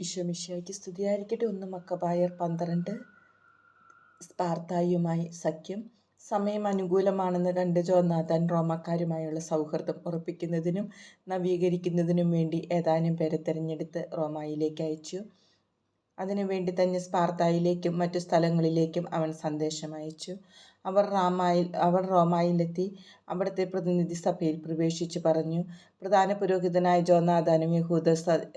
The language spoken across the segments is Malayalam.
ഈശോമിശിഹായ്ക്ക് സ്തുതിയായിരിക്കട്ടെ. ഒന്ന് മക്കബായർ പന്ത്രണ്ട്. സ്പാർത്തായുമായി സഖ്യം. സമയം അനുകൂലമാണെന്ന് കണ്ട് ജോനാഥൻ റോമാക്കാരുമായുള്ള സൗഹൃദം ഉറപ്പിക്കുന്നതിനും നവീകരിക്കുന്നതിനും വേണ്ടി ഏതാനും പേരെ തിരഞ്ഞെടുത്ത് റോമായിലേക്ക് അയച്ചു. അതിനുവേണ്ടി തന്നെ സ്പാർത്തായിലേക്കും മറ്റു സ്ഥലങ്ങളിലേക്കും അവൻ സന്ദേശം അയച്ചു. അവർ റാമായിൽ അവർ റോമായിലെത്തി അവിടുത്തെ പ്രതിനിധി സഭയിൽ പ്രവേശിച്ച് പറഞ്ഞു പ്രധാന പുരോഹിതനായ ജോനാഥാനും യഹൂദ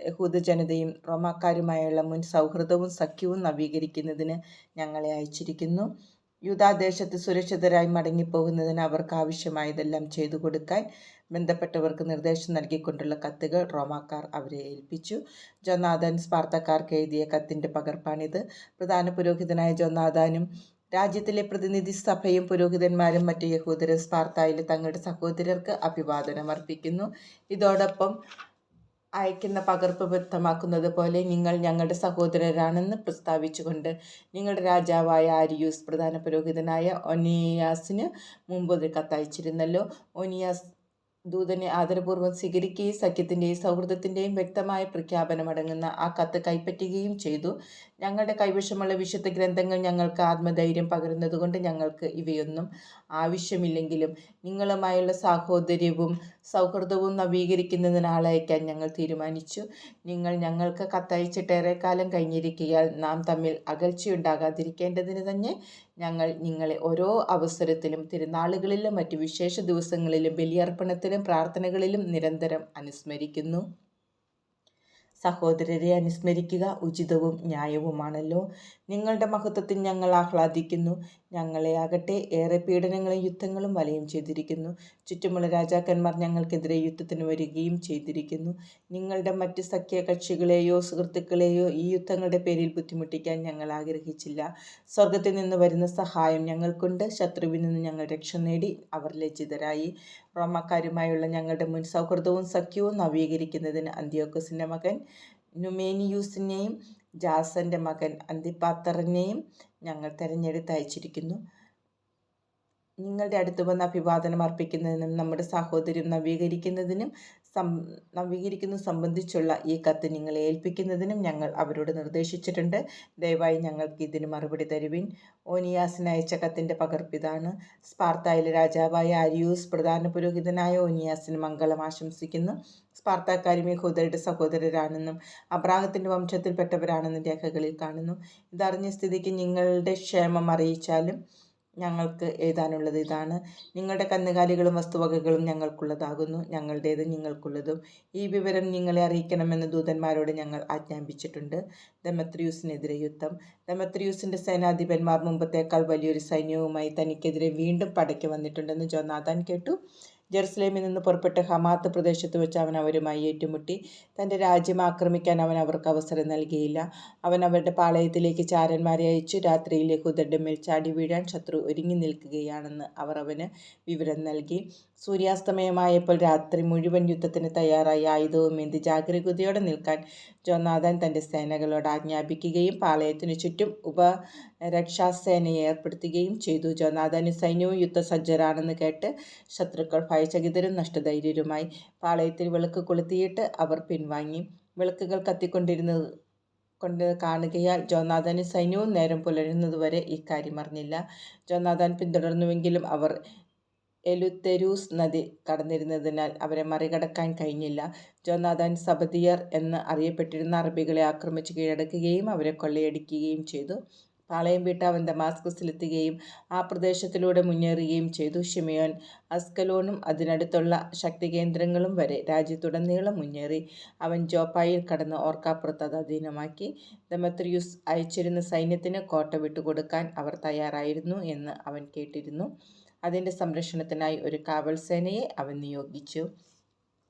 യഹൂദ ജനതയും റോമാക്കാരുമായുള്ള മുൻ സൗഹൃദവും സഖ്യവും നവീകരിക്കുന്നതിന് ഞങ്ങളെ അയച്ചിരിക്കുന്നു. യൂതാദേശത്ത് സുരക്ഷിതരായി മടങ്ങിപ്പോകുന്നതിന് അവർക്ക് ആവശ്യമായതെല്ലാം ചെയ്തു കൊടുക്കാൻ ബന്ധപ്പെട്ടവർക്ക് നിർദ്ദേശം നൽകിക്കൊണ്ടുള്ള കത്തുകൾ റോമാക്കാർ അവരെ ഏൽപ്പിച്ചു. ജോനാഥൻ സ്പാർത്തക്കാർക്ക് എഴുതിയ കത്തിന്റെ പകർപ്പാണിത്. പ്രധാന പുരോഹിതനായ ജോനാഥാനും രാജ്യത്തിലെ പ്രതിനിധി സഭയും പുരോഹിതന്മാരും മറ്റു യഹൂദരും സ്പാർത്തായിലെ തങ്ങളുടെ സഹോദരർക്ക് അഭിവാദനം അർപ്പിക്കുന്നു. ഇതോടൊപ്പം അയക്കുന്ന പകർപ്പ് വ്യക്തമാക്കുന്നത് പോലെ നിങ്ങൾ ഞങ്ങളുടെ സഹോദരരാണെന്ന് പ്രസ്താവിച്ചുകൊണ്ട് നിങ്ങളുടെ രാജാവായ ആരിയൂസ് പ്രധാന പുരോഹിതനായ ഒനിയാസിന് മുമ്പ് ഒരു കത്തയച്ചിരുന്നല്ലോ. ഒനിയാസ് ദൂതനെ ആദരപൂർവം സ്വീകരിക്കുകയും സഖ്യത്തിന്റെയും സൗഹൃദത്തിന്റെയും വ്യക്തമായ പ്രഖ്യാപനമടങ്ങുന്ന ആ കത്ത് കൈപ്പറ്റുകയും ചെയ്തു. ഞങ്ങളുടെ കൈവശമുള്ള വിശുദ്ധ ഗ്രന്ഥങ്ങൾ ഞങ്ങൾക്ക് ആത്മധൈര്യം പകരുന്നതുകൊണ്ട് ഞങ്ങൾക്ക് ഇവയൊന്നും ആവശ്യമില്ലെങ്കിലും നിങ്ങളുമായുള്ള സാഹോദര്യവും സൗഹൃദവും നവീകരിക്കുന്നതിന് ആളയക്കാൻ ഞങ്ങൾ തീരുമാനിച്ചു. നിങ്ങൾ ഞങ്ങൾക്ക് കത്തയച്ചിട്ടേറെ കാലം കഴിഞ്ഞിരിക്കയാൽ നാം തമ്മിൽ അകൽച്ചയുണ്ടാകാതിരിക്കേണ്ടതിന് തന്നെ ഞങ്ങൾ നിങ്ങളെ ഓരോ അവസരത്തിലും തിരുനാളുകളിലും മറ്റു വിശേഷ ദിവസങ്ങളിലും ബലിയർപ്പണത്തിലും പ്രാർത്ഥനകളിലും നിരന്തരം അനുസ്മരിക്കുന്നു. സഹോദരരെ അനുസ്മരിക്കുക ഉചിതവും ന്യായവുമാണല്ലോ. നിങ്ങളുടെ മഹത്വത്തിൽ ഞങ്ങൾ ആഹ്ലാദിക്കുന്നു. ഞങ്ങളെ ആകട്ടെ ഏറെ പീഡനങ്ങളും യുദ്ധങ്ങളും വലയം ചെയ്തിരിക്കുന്നു. ചുറ്റുമുള്ള രാജാക്കന്മാർ ഞങ്ങൾക്കെതിരെ യുദ്ധത്തിന് വരികയും ചെയ്തിരിക്കുന്നു. നിങ്ങളുടെ മറ്റ് സഖ്യകക്ഷികളെയോ സുഹൃത്തുക്കളെയോ ഈ യുദ്ധങ്ങളുടെ പേരിൽ ബുദ്ധിമുട്ടിക്കാൻ ഞങ്ങൾ ആഗ്രഹിച്ചില്ല. സ്വർഗത്തിൽ നിന്ന് വരുന്ന സഹായം ഞങ്ങൾക്കുണ്ട്. ശത്രുവിൽ നിന്ന് ഞങ്ങൾ രക്ഷ നേടി അവർ ലജ്ജിതരായി. റോമക്കാരുമായുള്ള ഞങ്ങളുടെ മുൻ സൗഹൃദവും സഖ്യവും നവീകരിക്കുന്നതിന് അന്ത്യോക്കസിന്റെ മകൻ നുമേനിയൂസിനെയും ജാസന്റെ മകൻ അന്തിപ്പാത്തറിനെയും ഞങ്ങൾ തിരഞ്ഞെടുത്ത് അയച്ചിരിക്കുന്നു നിങ്ങളുടെ അടുത്ത് വന്ന് അഭിവാദനം അർപ്പിക്കുന്നതിനും നമ്മുടെ സാഹോദര്യം നവീകരിക്കുന്നതിനും നവീകരിക്കുന്നത് സംബന്ധിച്ചുള്ള ഈ കത്ത് നിങ്ങളെ ഏൽപ്പിക്കുന്നതിനും ഞങ്ങൾ അവരോട് നിർദ്ദേശിച്ചിട്ടുണ്ട്. ദയവായി ഞങ്ങൾക്ക് ഇതിന് മറുപടി തരുവിൻ. ഓനിയാസിന് അയച്ച കത്തിന്റെ പകർപ്പിതാണ്. സ്പാർത്തായിലെ രാജാവായ അരിയൂസ് പ്രധാന പുരോഹിതനായ ഓനിയാസിന് മംഗളം ആശംസിക്കുന്നു. സ്പാർത്താക്കാരും യഹൂദരുടെ സഹോദരരാണെന്നും അബ്രാഹത്തിന്റെ വംശത്തിൽപ്പെട്ടവരാണെന്നും രേഖകളിൽ കാണുന്നു. ഇതറിഞ്ഞ സ്ഥിതിക്ക് നിങ്ങളുടെ ക്ഷേമം അറിയിച്ചാലും ഞങ്ങൾക്ക് എഴുതാനുള്ളത് ഇതാണ്. നിങ്ങളുടെ കന്നുകാലികളും വസ്തുവകകളും ഞങ്ങൾക്കുള്ളതാകുന്നു. ഞങ്ങളുടേത് നിങ്ങൾക്കുള്ളതും. ഈ വിവരം നിങ്ങളെ അറിയിക്കണമെന്ന് ദൂതന്മാരോട് ഞങ്ങൾ ആജ്ഞാപിച്ചിട്ടുണ്ട്. ദമത്രിയൂസിനെതിരെ യുദ്ധം. ദമത്രിയൂസിന്റെ സേനാധിപന്മാർ മുമ്പത്തേക്കാൾ വലിയൊരു സൈന്യവുമായി തനിക്കെതിരെ വീണ്ടും പടയ്ക്ക് വന്നിട്ടുണ്ടെന്ന് ജോനാഥാൻ കേട്ടു. ജെറുസലേമിൽ നിന്ന് പുറപ്പെട്ട് ഹമാത്ത് പ്രദേശത്ത് വെച്ച് അവൻ അവരുമായി ഏറ്റുമുട്ടി. തന്റെ രാജ്യം ആക്രമിക്കാൻ അവൻ അവർക്ക് അവസരം നൽകിയില്ല. അവൻ അവരുടെ പാളയത്തിലേക്ക് ചാരന്മാരെ അയച്ചു. രാത്രിയിലെ കുതിരുടെ മേൽ ചാടി വീഴാൻ ശത്രു ഒരുങ്ങി നിൽക്കുകയാണെന്ന് അവർ അവന് വിവരം നൽകി. സൂര്യാസ്തമയമായപ്പോൾ രാത്രി മുഴുവൻ യുദ്ധത്തിന് തയ്യാറായി. ആയുധവും എന്ത് ജാഗ്രതയോടെ നിൽക്കാൻ ജോനാഥൻ തന്റെ സേനകളോട് ആജ്ഞാപിക്കുകയും പാളയത്തിനു ചുറ്റും ഉപരക്ഷാസേനയെ ഏർപ്പെടുത്തുകയും ചെയ്തു. ജോനാഥനും സൈന്യവും യുദ്ധസജ്ജരാണെന്ന് കേട്ട് ശത്രുക്കൾ ഭയചകിതരും നഷ്ടധൈര്യരുമായി പാളയത്തിൽ വിളക്ക് കൊളുത്തിയിട്ട് അവർ പിൻവാങ്ങി. വിളക്കുകൾ കത്തിക്കൊണ്ടിരുന്നത് കൊണ്ട് കാണുകയാൽ ജോനാഥനും സൈന്യവും നേരം പുലരുന്നതുവരെ ഇക്കാര്യം അറിഞ്ഞില്ല. ജോനാഥൻ പിന്തുടർന്നുവെങ്കിലും അവർ എലുത്തെരൂസ് നദി കടന്നിരുന്നതിനാൽ അവരെ മറികടക്കാൻ കഴിഞ്ഞില്ല. ജോനാഥാൻ സബദിയർ എന്ന് അറിയപ്പെട്ടിരുന്ന അറബികളെ ആക്രമിച്ച് കീഴടക്കുകയും അവരെ കൊള്ളയടിക്കുകയും ചെയ്തു. പാളയം വീട്ട് അവൻ ദമാസ്കസിലെത്തുകയും ആ പ്രദേശത്തിലൂടെ മുന്നേറുകയും ചെയ്തു. ഷിമയോൻ അസ്കലോണും അതിനടുത്തുള്ള ശക്തി കേന്ദ്രങ്ങളും വരെ രാജ്യത്തുടനീളം മുന്നേറി. അവൻ ജോപ്പായിൽ കടന്ന് ഓർക്കാപ്പുറത്ത് അത് അധീനമാക്കി. ദമത്രിയൂസ് അയച്ചിരുന്ന സൈന്യത്തിന് കോട്ട വിട്ടുകൊടുക്കാൻ അവർ തയ്യാറായിരുന്നു എന്ന് അവൻ കേട്ടിരുന്നു. അതിന്റെ സംരക്ഷണത്തിനായി ഒരു കാവൽ സേനയെ അവൻ നിയോഗിച്ചു.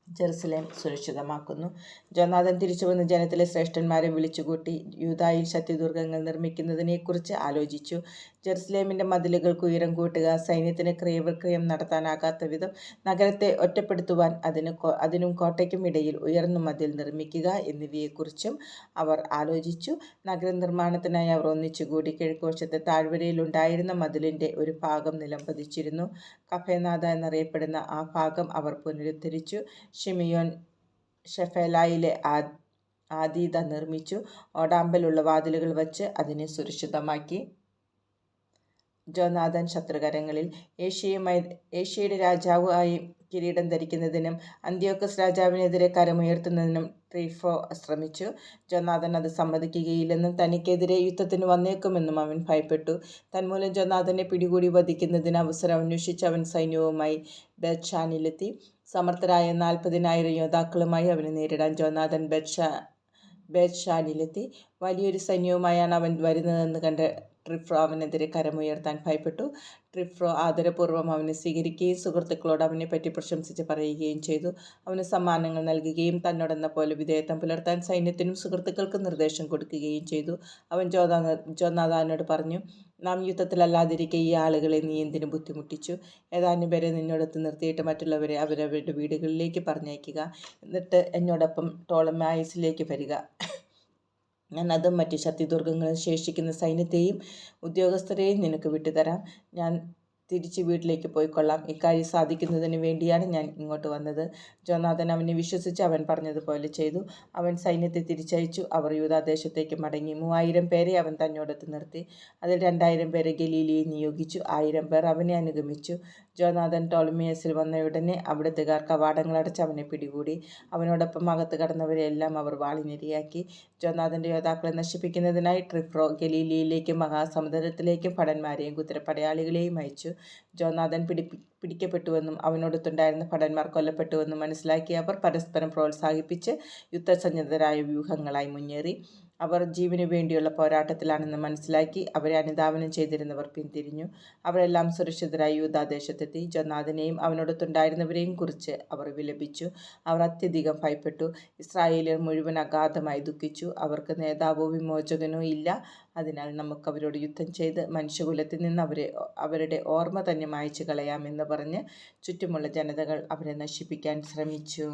ജെറുസലേം സുരക്ഷിതമാക്കുന്നു. ജോനാഥൻ തിരിച്ചു വന്ന് ജനത്തിലെ ശ്രേഷ്ഠന്മാരെ വിളിച്ചുകൂട്ടി യൂതായിൽ ശക്തിദുർഗങ്ങൾ നിർമ്മിക്കുന്നതിനെക്കുറിച്ച് ആലോചിച്ചു. ജെറുസലേമിന്റെ മതിലുകൾക്ക് ഉയരം കൂട്ടുക സൈന്യത്തിന് ക്രയവിക്രയം നടത്താനാകാത്ത വിധം നഗരത്തെ ഒറ്റപ്പെടുത്തുവാൻ അതിന് അതിനും കോട്ടയ്ക്കും ഇടയിൽ ഉയർന്ന മതിൽ നിർമ്മിക്കുക എന്നിവയെക്കുറിച്ചും അവർ ആലോചിച്ചു. നഗര നിർമ്മാണത്തിനായി അവർ ഒന്നിച്ചുകൂടി കിഴക്കുവശത്തെ താഴ്വരയിലുണ്ടായിരുന്ന മതിലിന്റെ ഒരു ഭാഗം നിലംപതിച്ചിരുന്നു. കഫേനാഥ എന്നറിയപ്പെടുന്ന ആ ഭാഗം അവർ പുനരുദ്ധരിച്ചു. ഷിമിയോൻ ഷെഫേലായിലെ ആ ആദീത നിർമ്മിച്ചു. ഓടാമ്പലുള്ള വാതിലുകൾ വച്ച് അതിനെ സുരക്ഷിതമാക്കി. ജോനാഥൻ ശത്രുകരങ്ങളിൽ ഏഷ്യയുമായി ഏഷ്യയുടെ രാജാവ് ആയി കിരീടം ധരിക്കുന്നതിനും അന്ത്യോക്കസ് രാജാവിനെതിരെ കരമുയർത്തുന്നതിനും ട്രീഫോ ശ്രമിച്ചു ജോനാഥൻ അത് സമ്മതിക്കുകയില്ലെന്നും തനിക്കെതിരെ യുദ്ധത്തിന് വന്നേക്കുമെന്നും അവൻ ഭയപ്പെട്ടു. തന്മൂലം ജോനാഥനെ പിടികൂടി വധിക്കുന്നതിന് അവസരം അന്വേഷിച്ച് അവൻ സൈന്യവുമായി ബേത്ഷാനിലെത്തി. സമർത്ഥരായ നാൽപ്പതിനായിരം യോദ്ധാക്കളുമായി അവനെ നേരിടാൻ ജോനാഥൻ ബേത്ഷാ ബേത്ഷാനിലെത്തി. വലിയൊരു സൈന്യവുമായാണ് അവൻ വരുന്നതെന്ന് കണ്ട് ട്രിഫ്രോ അവനെതിരെ കരമുയർത്താൻ ഭയപ്പെട്ടു. ട്രിഫ്രോ ആദരപൂർവം അവനെ സ്വീകരിക്കുകയും സുഹൃത്തുക്കളോട് അവനെപ്പറ്റി പ്രശംസിച്ച് പറയുകയും ചെയ്തു. അവന് സമ്മാനങ്ങൾ നൽകുകയും തന്നോടെന്ന പോലെ വിധേയത്വം പുലർത്താൻ സൈന്യത്തിനും സുഹൃത്തുക്കൾക്കും നിർദ്ദേശം കൊടുക്കുകയും ചെയ്തു. അവൻ ജോനാ ജോനാഥാനോട് പറഞ്ഞു നാം യുദ്ധത്തിലല്ലാതിരിക്കെ ഈ ആളുകളെ നീ എന്തിനു ബുദ്ധിമുട്ടിച്ചു? ഏതാനും പേരെ നിന്നോടൊത്ത് നിർത്തിയിട്ട് മറ്റുള്ളവരെ അവരവരുടെ വീടുകളിലേക്ക് പറഞ്ഞയക്കുക. എന്നിട്ട് എന്നോടൊപ്പം ടോളമായസിലേക്ക് വരിക. ഞാൻ അതും മറ്റ് ശക്തിദുർഗങ്ങളും ശേഷിക്കുന്ന സൈന്യത്തെയും ഉദ്യോഗസ്ഥരെയും നിനക്ക് വിട്ടുതരാം. ഞാൻ തിരിച്ച് വീട്ടിലേക്ക് പോയിക്കൊള്ളാം. ഇക്കാര്യം സാധിക്കുന്നതിന് വേണ്ടിയാണ് ഞാൻ ഇങ്ങോട്ട് വന്നത്. ജോനാഥൻ അവനെ വിശ്വസിച്ച് അവൻ പറഞ്ഞതുപോലെ ചെയ്തു. അവൻ സൈന്യത്തെ തിരിച്ചയച്ചു. അവർ യൂതാദേശത്തേക്ക് മടങ്ങി. മൂവായിരം പേരെ അവൻ തന്നോടൊത്ത് നിർത്തി. അതിൽ രണ്ടായിരം പേരെ ഗലീലിയെ നിയോഗിച്ചു. ആയിരം പേർ അവനെ അനുഗമിച്ചു. ജോനാഥൻ ടോളമിയസിൽ വന്നയുടനെ അവിടുത്തുകാർ കവാടങ്ങളടച്ച് അവനെ പിടികൂടി. അവനോടൊപ്പം അകത്ത് കടന്നവരെയെല്ലാം അവർ വാളിനിരയാക്കി. ജോനാഥന്റെ യോദ്ധാക്കളെ നശിപ്പിക്കുന്നതിനായി ട്രിഫ്രോ ഗലീലിയിലേക്കും മഹാസമുദ്രത്തിലേക്കും ഭടന്മാരെയും കുതിരപ്പടയാളികളെയും അയച്ചു. ജോനാഥൻ പിടി പിടിക്കപ്പെട്ടുവെന്നും അവനോടൊത്തുണ്ടായിരുന്ന ഭടന്മാർ കൊല്ലപ്പെട്ടുവെന്നും മനസ്സിലാക്കിയ അവർ പരസ്പരം പ്രോത്സാഹിപ്പിച്ച് യുദ്ധസന്നദ്ധരായ വ്യൂഹങ്ങളായി മുന്നേറി. അവർ ജീവന് വേണ്ടിയുള്ള പോരാട്ടത്തിലാണെന്ന് മനസ്സിലാക്കി അവരെ അനുധാവനം ചെയ്തിരുന്നവർ പിന്തിരിഞ്ഞു. അവരെല്ലാം സുരക്ഷിതരായി യൂതാദേശത്തെത്തി ജൊന്നാഥനെയും അവനോടൊത്തുണ്ടായിരുന്നവരെയും കുറിച്ച് അവർ വിലപിച്ചു. അവർ അത്യധികം ഭയപ്പെട്ടു. ഇസ്രായേലിയർ മുഴുവൻ അഗാധമായി ദുഃഖിച്ചു. അവർക്ക് നേതാവോ വിമോചകനോ ഇല്ല. അതിനാൽ നമുക്ക് അവരോട് യുദ്ധം ചെയ്ത് മനുഷ്യകുലത്തിൽ നിന്ന് അവരെ അവരുടെ ഓർമ്മ തന്നെ മായച്ചു കളയാമെന്ന് പറഞ്ഞ് ചുറ്റുമുള്ള ജനതകൾ അവരെ നശിപ്പിക്കാൻ ശ്രമിച്ചു.